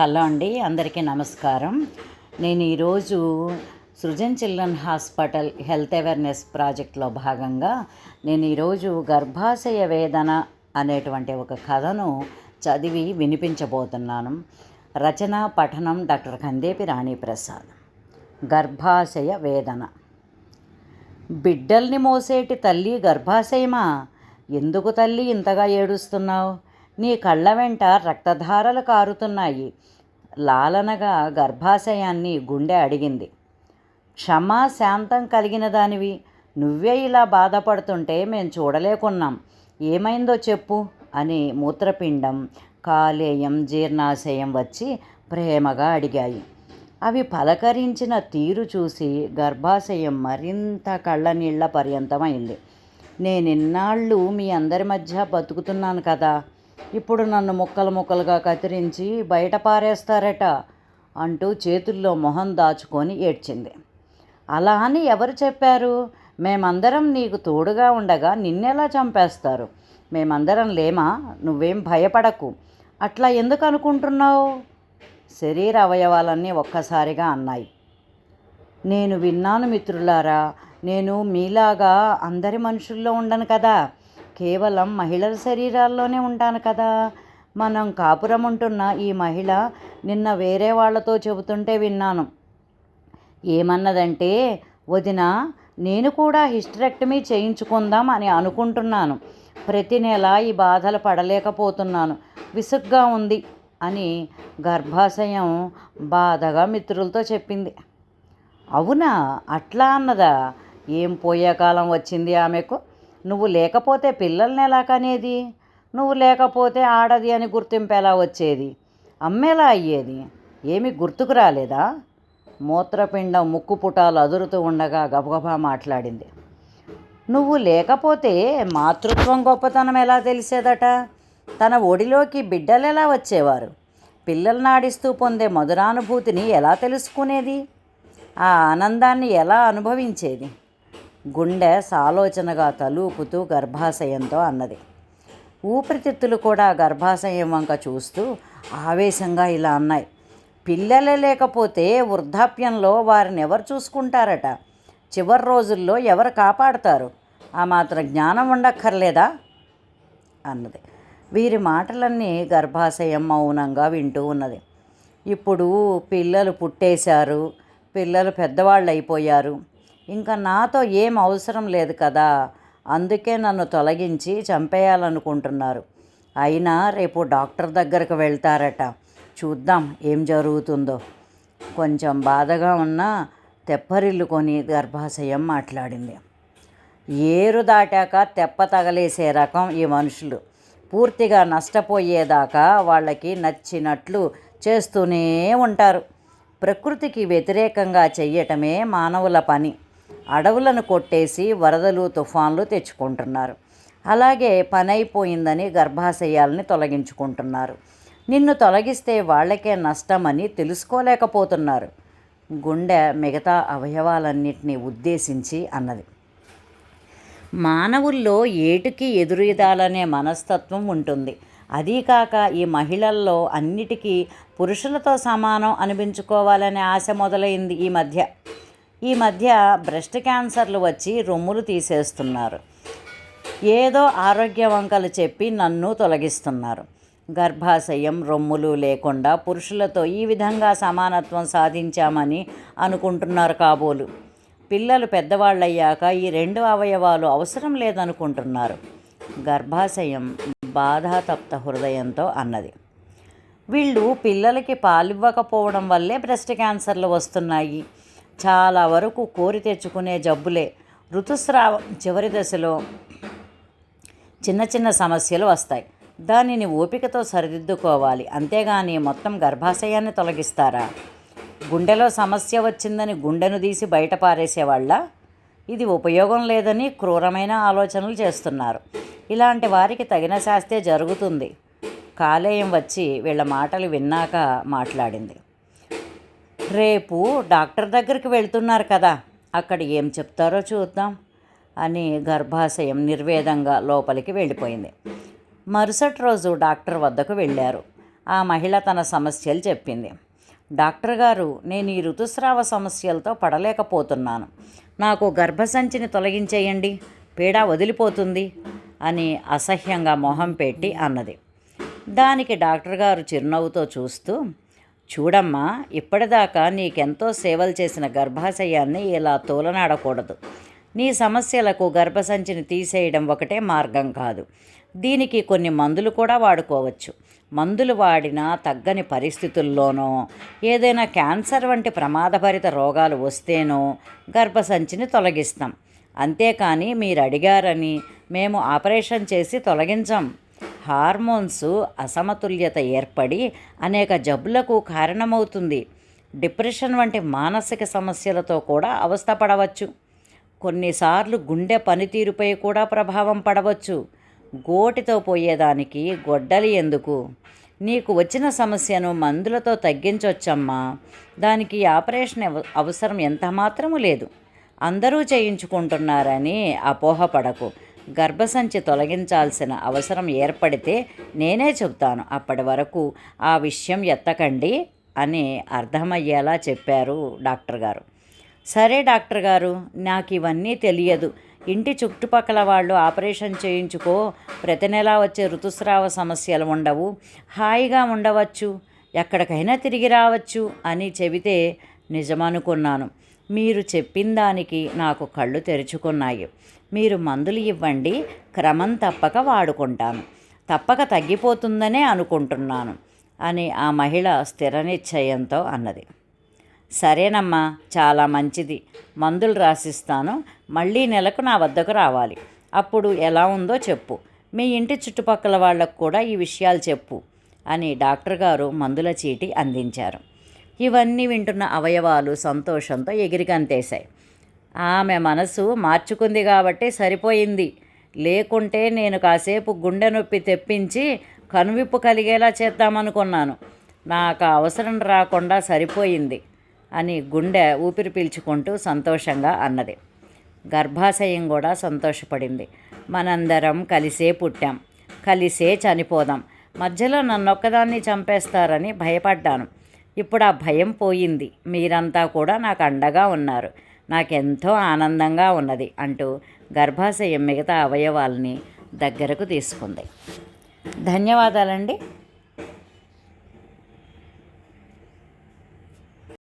Hello అండి అందరికీ నమస్కారం. నేను ఈరోజు Srujan children hospital health awareness ప్రాజెక్ట్లో భాగంగా నేను ఈరోజు గర్భాశయ వేదన అనేటువంటి ఒక కథను చదివి వినిపించబోతున్నాను. రచన పఠనం డాక్టర్ కందేపి రాణిప్రసాద్. గర్భాశయ వేదన. బిడ్డల్ని మోసేటి తల్లి గర్భాశయమా? ఎందుకు తల్లి ఇంతగా ఏడుస్తున్నావు? నీ కళ్ళ వెంట రక్తధారలు కారుతున్నాయి. లాలనగా గర్భాశయాన్ని గుండె అడిగింది. క్షమా శాంతం కలిగిన దానివి. నువ్వే ఇలా బాధపడుతుంటే మేము చూడలేకున్నాం. ఏమైందో చెప్పు అని మూత్రపిండం కాలేయం జీర్ణాశయం వచ్చి ప్రేమగా అడిగాయి. అవి పలకరించిన తీరు చూసి గర్భాశయం మరింత కళ్ళనీళ్ళ పర్యంతమైంది. నేనిన్నాళ్ళు మీ అందరి మధ్య బతుకుతున్నాను కదా. ఇప్పుడు నన్ను ముక్కలు ముక్కలుగా కత్తిరించి బయట పారేస్తారట అంటూ చేతుల్లో మొహం దాచుకొని ఏడ్చింది. అలా అని ఎవరు చెప్పారు? మేమందరం నీకు తోడుగా ఉండగా నిన్నెలా చంపేస్తారు? మేమందరం లేమా? నువ్వేం భయపడకు. అట్లా ఎందుకు అనుకుంటున్నావు? శరీర అవయవాలన్నీ ఒక్కసారిగా అన్నాయి. నేను విన్నాను మిత్రులారా నేను మీలాగా అందరి మనుషుల్లో ఉండను కదా. కేవలం మహిళల శరీరాల్లోనే ఉంటాను కదా. మనం కాపురం ఉంటున్న ఈ మహిళ నిన్న వేరే వాళ్ళతో చెబుతుంటే విన్నాను. ఏమన్నదంటే వదిన నేను కూడా హిస్టరెక్టమీ చేయించుకుందాం అని అనుకుంటున్నాను. ప్రతి నెల ఈ బాధలు పడలేకపోతున్నాను. విసుగ్గా ఉంది అని గర్భాశయం బాధగా మిత్రులతో చెప్పింది. అవునా? అట్లా అన్నదా? ఏం పోయే కాలం వచ్చింది ఆమెకు? నువ్వు లేకపోతే పిల్లల్ని ఎలా కనేది? నువ్వు లేకపోతే ఆడది అని గుర్తింపు ఎలా వచ్చేది? అమ్మేలా అయ్యేది? ఏమి గుర్తుకు రాలేదా? మూత్రపిండం ముక్కు పుటాలు అదురుతూ ఉండగా గబగబా మాట్లాడింది. నువ్వు లేకపోతే మాతృత్వం గొప్పతనం ఎలా తెలిసేదట? తన ఒడిలోకి బిడ్డలు ఎలా వచ్చేవారు? పిల్లల్ని ఆడిస్తూ పొందే మధురానుభూతిని ఎలా తెలుసుకునేది? ఆ ఆనందాన్ని ఎలా అనుభవించేది? గుండె సాలోచనగా తలూపుతూ గర్భాశయంతో అన్నది. ఊపిరితిత్తులు కూడా గర్భాశయం వంక చూస్తూ ఆవేశంగా ఇలా అన్నాయి. పిల్లలే లేకపోతే వృద్ధాప్యంలో వారిని ఎవరు చూసుకుంటారట? చివరి రోజుల్లో ఎవరు కాపాడుతారు? ఆ మాత్రం జ్ఞానం ఉండక్కర్లేదా? అన్నది. వీరి మాటలన్నీ గర్భాశయం మౌనంగా వింటూ ఉన్నది. ఇప్పుడు పిల్లలు పుట్టేశారు పిల్లలు పెద్దవాళ్ళు అయిపోయారు ఇంకా నాతో ఏం అవసరం లేదు కదా. అందుకే నన్ను తొలగించి చంపేయాలనుకుంటున్నారు. అయినా రేపు డాక్టర్ దగ్గరకు వెళ్తారట. చూద్దాం ఏం జరుగుతుందో. కొంచెం బాధగా ఉన్నా తెప్పరిల్లుకొని గర్భాశయం మాట్లాడింది. ఏరు దాటాక తెప్ప తగలేసే రకం ఈ మనుషులు. పూర్తిగా నష్టపోయేదాకా వాళ్ళకి నచ్చినట్లు చేస్తూనే ఉంటారు. ప్రకృతికి వ్యతిరేకంగా చెయ్యటమే మానవుల పని. అడవులను కొట్టేసి వరదలు తుఫాన్లు తెచ్చుకుంటున్నారు. అలాగే పని అయిపోయిందని గర్భాశయాల్ని తొలగించుకుంటున్నారు. నిన్ను తొలగిస్తే వాళ్ళకే నష్టమని తెలుసుకోలేకపోతున్నారు. గుండె మిగతా అవయవాలన్నిటినీ ఉద్దేశించి అన్నది. మానవుల్లో ఏటుకి ఎదురుదాలనే మనస్తత్వం ఉంటుంది. అదీ కాక ఈ మహిళల్లో అన్నిటికీ పురుషులతో సమానం అనిపించుకోవాలనే ఆశ మొదలైంది ఈ మధ్య. ఈ మధ్య బ్రెస్ట్ క్యాన్సర్లు వచ్చి రొమ్ములు తీసేస్తున్నారు. ఏదో ఆరోగ్య వంకలు చెప్పి నన్ను తొలగిస్తున్నారు. గర్భాశయం రొమ్ములు లేకుండా పురుషులతో ఈ విధంగా సమానత్వం సాధించామని అనుకుంటున్నారు కాబోలు. పిల్లలు పెద్దవాళ్ళయ్యాక ఈ రెండు అవయవాలు అవసరం లేదనుకుంటున్నారు. గర్భాశయం బాధాతప్త హృదయంతో అన్నది. వీళ్ళు పిల్లలకి పాలివ్వకపోవడం వల్లే బ్రెస్ట్ క్యాన్సర్లు వస్తున్నాయి. చాలా వరకు కోరి తెచ్చుకునే జబ్బులే. ఋతుస్రావం చివరి దశలో చిన్న చిన్న సమస్యలు వస్తాయి. దానిని ఓపికతో సరిదిద్దుకోవాలి. అంతేగాని మొత్తం గర్భాశయాన్ని తొలగిస్తారా? గుండెలో సమస్య వచ్చిందని గుండెను తీసి బయట పారేసేవాళ్ళ? ఇది ఉపయోగం లేదని క్రూరమైన ఆలోచనలు చేస్తున్నారు. ఇలాంటి వారికి తగిన శాస్తే జరుగుతుంది. కాలేయం వచ్చి వీళ్ళ మాటలు విన్నాక మాట్లాడింది. రేపు డాక్టర్ దగ్గరికి వెళ్తున్నారు కదా. అక్కడ ఏం చెప్తారో చూద్దాం అని గర్భాశయం నిర్వేదంగా లోపలికి వెళ్ళిపోయింది. మరుసటి రోజు డాక్టర్ వద్దకు వెళ్ళారు. ఆ మహిళ తన సమస్యలు చెప్పింది. డాక్టర్ గారు నేను ఈ ఋతుస్రావ సమస్యలతో పడలేకపోతున్నాను. నాకు గర్భసంచిని తొలగించేయండి. పీడ వదిలిపోతుంది అని అసహ్యంగా మొహం పెట్టి అన్నది. దానికి డాక్టర్ గారు చిరునవ్వుతో చూస్తూ చూడమ్మా ఇప్పటిదాకా నీకెంతో సేవలు చేసిన గర్భాశయాన్ని ఇలా తోలనాడకూడదు. నీ సమస్యలకు గర్భసంచిని తీసేయడం ఒకటే మార్గం కాదు. దీనికి కొన్ని మందులు కూడా వాడుకోవచ్చు. మందులు వాడినా తగ్గని పరిస్థితుల్లోనో ఏదైనా క్యాన్సర్ వంటి ప్రమాదభరిత రోగాలు వస్తేనో గర్భసంచిని తొలగిస్తాం. అంతేకాని మీరు అడిగారని మేము ఆపరేషన్ చేసి తొలగించాం. హార్మోన్స్ అసమతుల్యత ఏర్పడి అనేక జబ్బులకు కారణమవుతుంది. డిప్రెషన్ వంటి మానసిక సమస్యలతో కూడా అవస్థపడవచ్చు. కొన్నిసార్లు గుండె పనితీరుపై కూడా ప్రభావం పడవచ్చు. గోటితో పోయేదానికి గొడ్డలి ఎందుకు? నీకు వచ్చిన సమస్యను మందులతో తగ్గించవచ్చమ్మా దానికి ఆపరేషన్ అవ- అవసరం ఎంత మాత్రము లేదు. అందరూ చేయించుకుంటున్నారని అపోహపడకు. గర్భసంచి తొలగించాల్సిన అవసరం ఏర్పడితే నేనే చెబుతాను. అప్పటి వరకు ఆ విషయం ఎత్తకండి అని అర్థమయ్యేలా చెప్పారు డాక్టర్ గారు. సరే డాక్టర్ గారు నాకు ఇవన్నీ తెలియదు. ఇంటి చుట్టుపక్కల వాళ్ళు ఆపరేషన్ చేయించుకో ప్రతి నెలా వచ్చే ఋతుస్రావ సమస్యలు ఉండవు. హాయిగా ఉండవచ్చు. ఎక్కడికైనా తిరిగి రావచ్చు అని చెబితే నిజమనుకున్నాను. మీరు చెప్పిన దానికి నాకు కళ్ళు తెరుచుకున్నాయి. మీరు మందులు ఇవ్వండి క్రమం తప్పక వాడుకుంటాను. తప్పక తగ్గిపోతుందనే అనుకుంటున్నాను అని ఆ మహిళ స్థిర నిశ్చయంతో అన్నది. సరేనమ్మా చాలా మంచిది. మందులు రాసిస్తాను. మళ్ళీ నెలకు నా వద్దకు రావాలి. అప్పుడు ఎలా ఉందో చెప్పు. మీ ఇంటి చుట్టుపక్కల వాళ్ళకు కూడా ఈ విషయాలు చెప్పు అని డాక్టర్ గారు మందుల చీటి అందించారు. ఇవన్నీ వింటున్న అవయవాలు సంతోషంతో ఎగిరికంతేశాయి. ఆమె మనసు మార్చుకుంది కాబట్టి సరిపోయింది. లేకుంటే నేను కాసేపు గుండె నొప్పి తెప్పించి కనువిప్పు కలిగేలా చేద్దామనుకున్నాను. నాకు అవసరం రాకుండా సరిపోయింది అని గుండె ఊపిరి పీల్చుకుంటూ సంతోషంగా అన్నది. గర్భాశయం కూడా సంతోషపడింది. మనందరం కలిసే పుట్టాం. కలిసే చనిపోదాం. మధ్యలో నన్నొక్కదాన్ని చంపేస్తారని భయపడ్డాను. ఇప్పుడు ఆ భయం పోయింది. మీరంతా కూడా నాకు అండగా ఉన్నారు. నాకెంతో ఆనందంగా ఉన్నది అంటూ గర్భాశయం మిగతా అవయవాల్ని దగ్గరకు తీసుకుంది. ధన్యవాదాలండి.